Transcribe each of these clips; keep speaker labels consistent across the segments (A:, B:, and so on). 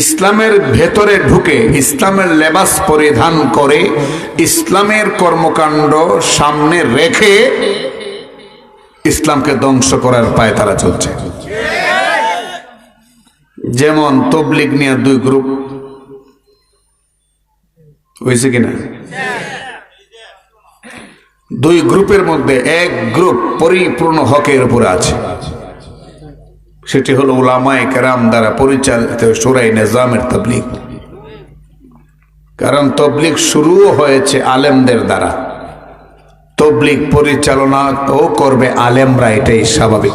A: ইসলামের ভেতরে ঢুকে ইসলামের লেবাস পরিধান করে ইসলামের কর্মকাণ্ড সামনে রেখে ইসলামকে ধ্বংস করার পায়ে তারা চলছে। যেমন তবলিগ নিয়ে দুই গ্রুপ। হয়েছে কিনা দুই গ্রুপের মধ্যে এক গ্রুপ পরিপূর্ণ হকের উপরে আছে। সেটি হলো উলামায়ে কেরাম দ্বারা পরিচালিত সুরাই নিজামের তবলিগ। কারণ তবলিগ শুরুও হয়েছে আলেমদের দ্বারা। তবলিগ পরিচালনা ও করবে আলেমরা, এটাই স্বাভাবিক।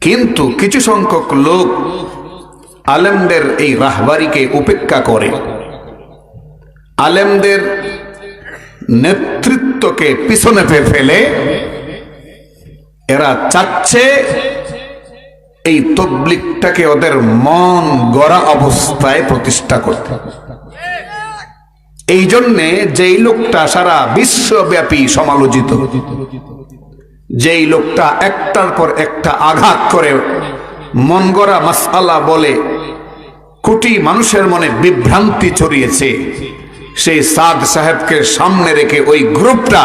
A: কিন্তু কিছু সংখ্যক লোক আলেমদের এই রাহবারিকে উপেক্ষা করে। আলেমদের নেতৃত্বকে পিছনে ফেলে এরা চাচ্ছে এই তবলিকটাকে ওদের মন গড়া অবস্থায় প্রতিষ্ঠা করতে এই জন্যে যেই লোকটা সারা বিশ্বব্যাপী সমালোচিত, যেই লোকটা একটার পর একটা আঘাত করে মন গড়া মাসালা বলে কোটি মানুষের মনে বিভ্রান্তি ছড়িয়েছে, সেই সাদ সাহেবকে সামনে রেখে ওই গ্রুপটা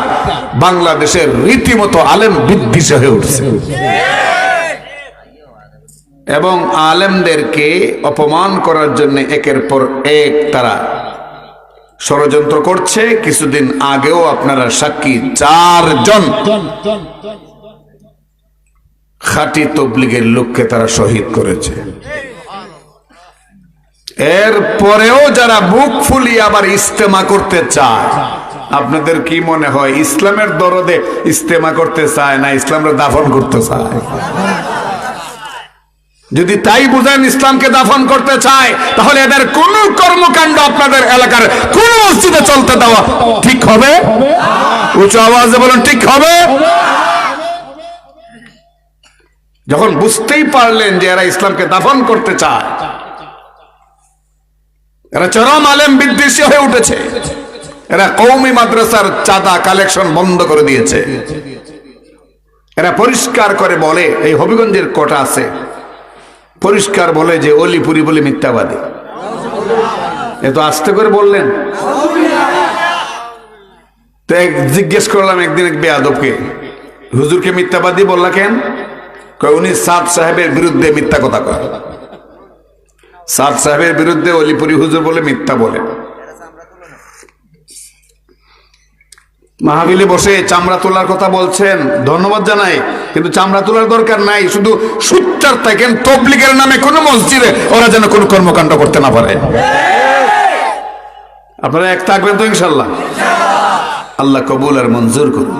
A: বাংলাদেশের রীতিমতো আলেম বিদ্বিষ হয়ে উঠছে। এবং আলেমদেরকে অপমান করার জন্য একের পর এক তারা ষড়যন্ত্র করছে। কিছুদিন আগেও আপনারা সাক্ষী চারজন খাঁটি তবলিগের লোককে তারা শহীদ করেছে। এর পরেও যারা বুক ফুলিয়ে আবার ইস্তেমা করতে চায়, আপনাদের কি মনে হয় ইসলামের দরদে ইস্তেমা করতে চায় না? ইসলামের দাফন করতে চায়। যদি তাই বুঝেন ইসলামকে দাফন করতে চায়, তাহলে এদের কোন কর্মকাণ্ড আপনাদের এলাকার কোন মসজিদে চলতে দেওয়া ঠিক হবে? উঁচু আওয়াজে বলেন, ঠিক হবে? যখন বুঝতেই পারলেন যে এরা ইসলামকে দাফন করতে চায়, এরা চরম আলেম বিদ্বেষী হয়ে উঠেছে। এরা কৌমি মাদ্রাসার চাঁদা কালেকশন বন্ধ করে দিয়েছে। এরা পরিষ্কার করে বলে, এই হবিগঞ্জের কোটা আছে পরিষ্কার বলে যে অলিপুরি বলে মিথ্যাবাদী। এ তো আস্তে করে বললেন। তো জিজ্ঞেস করলাম একদিন এক বেয়াদবকে, হুজুরকে মিথ্যাবাদী বললা কেন? উনি সাদ সাহেবের বিরুদ্ধে মিথ্যা কথা কয়। সাদ সাহেবের বিরুদ্ধে অলিপুরি হুজুর বলে মিথ্যা বলে। মাহাবিলে বসে চামড়া তোলার কথা বলছেন। ধন্যবাদ জানাই, কিন্তু চামড়া তোলার দরকার নাই, শুধু সুচ্চার থাকেন, তবলিগের নামে কোনো মসজিদে ওরা যেন কোনো কর্মকাণ্ড করতে না পারে। আপনারা এক থাকবেন তো ইনশাল্লাহ আল্লাহ কবুল আর মঞ্জুর করুন।